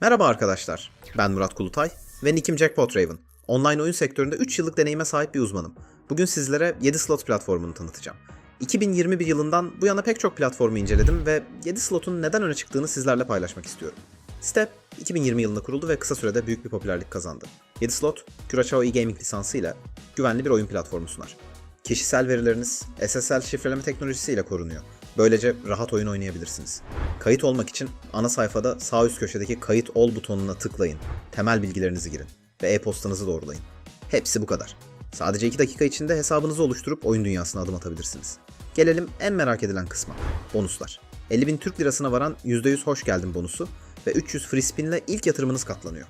Merhaba arkadaşlar, ben Murat Kulutay ve nickim Jackpot Raven. Online oyun sektöründe 3 yıllık deneyime sahip bir uzmanım. Bugün sizlere 7 slot platformunu tanıtacağım. 2021 yılından bu yana pek çok platformu inceledim ve 7 slotun neden öne çıktığını sizlerle paylaşmak istiyorum. Site 2020 yılında kuruldu ve kısa sürede büyük bir popülerlik kazandı. 7 slot, Curaçao e-gaming lisansıyla güvenli bir oyun platformu sunar. Kişisel verileriniz SSL şifreleme teknolojisiyle korunuyor. Böylece rahat oyun oynayabilirsiniz. Kayıt olmak için ana sayfada sağ üst köşedeki kayıt ol butonuna tıklayın. Temel bilgilerinizi girin ve e-postanızı doğrulayın. Hepsi bu kadar. Sadece 2 dakika içinde hesabınızı oluşturup oyun dünyasına adım atabilirsiniz. Gelelim en merak edilen kısma. Bonuslar. 50 bin Türk lirasına varan %100 hoş geldin bonusu ve 300 free spin ile ilk yatırımınız katlanıyor.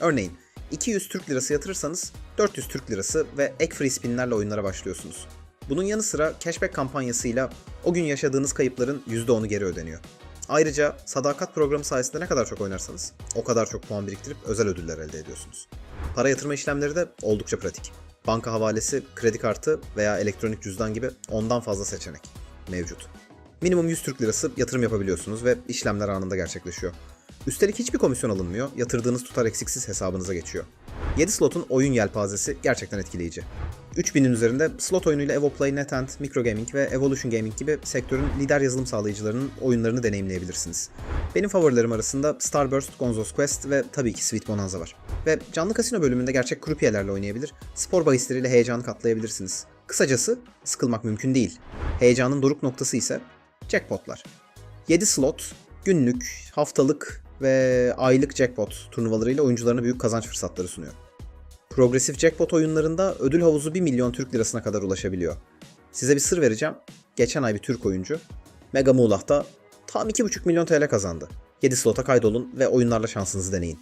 Örneğin 200 Türk lirası yatırırsanız 400 Türk lirası ve ek free spinlerle oyunlara başlıyorsunuz. Bunun yanı sıra cashback kampanyasıyla o gün yaşadığınız kayıpların %10'u geri ödeniyor. Ayrıca sadakat programı sayesinde ne kadar çok oynarsanız o kadar çok puan biriktirip özel ödüller elde ediyorsunuz. Para yatırma işlemleri de oldukça pratik. Banka havalesi, kredi kartı veya elektronik cüzdan gibi ondan fazla seçenek mevcut. Minimum 100 Türk lirası yatırım yapabiliyorsunuz ve işlemler anında gerçekleşiyor. Üstelik hiçbir komisyon alınmıyor, yatırdığınız tutar eksiksiz hesabınıza geçiyor. 7 slotun oyun yelpazesi gerçekten etkileyici. 3000'in üzerinde slot oyunuyla Evoplay, NetEnt, Microgaming ve Evolution Gaming gibi sektörün lider yazılım sağlayıcılarının oyunlarını deneyimleyebilirsiniz. Benim favorilerim arasında Starburst, Gonzo's Quest ve tabii ki Sweet Bonanza var. Ve canlı kasino bölümünde gerçek krupiyelerle oynayabilir, spor bahisleriyle heyecanı katlayabilirsiniz. Kısacası sıkılmak mümkün değil. Heyecanın doruk noktası ise jackpotlar. 7 slot, günlük, haftalık ve aylık jackpot turnuvalarıyla oyuncularına büyük kazanç fırsatları sunuyor. Progresif jackpot oyunlarında ödül havuzu 1 milyon Türk lirasına kadar ulaşabiliyor. Size bir sır vereceğim. Geçen ay bir Türk oyuncu Mega Muğlah'ta tam 2,5 milyon TL kazandı. 7 slota kaydolun ve oyunlarla şansınızı deneyin.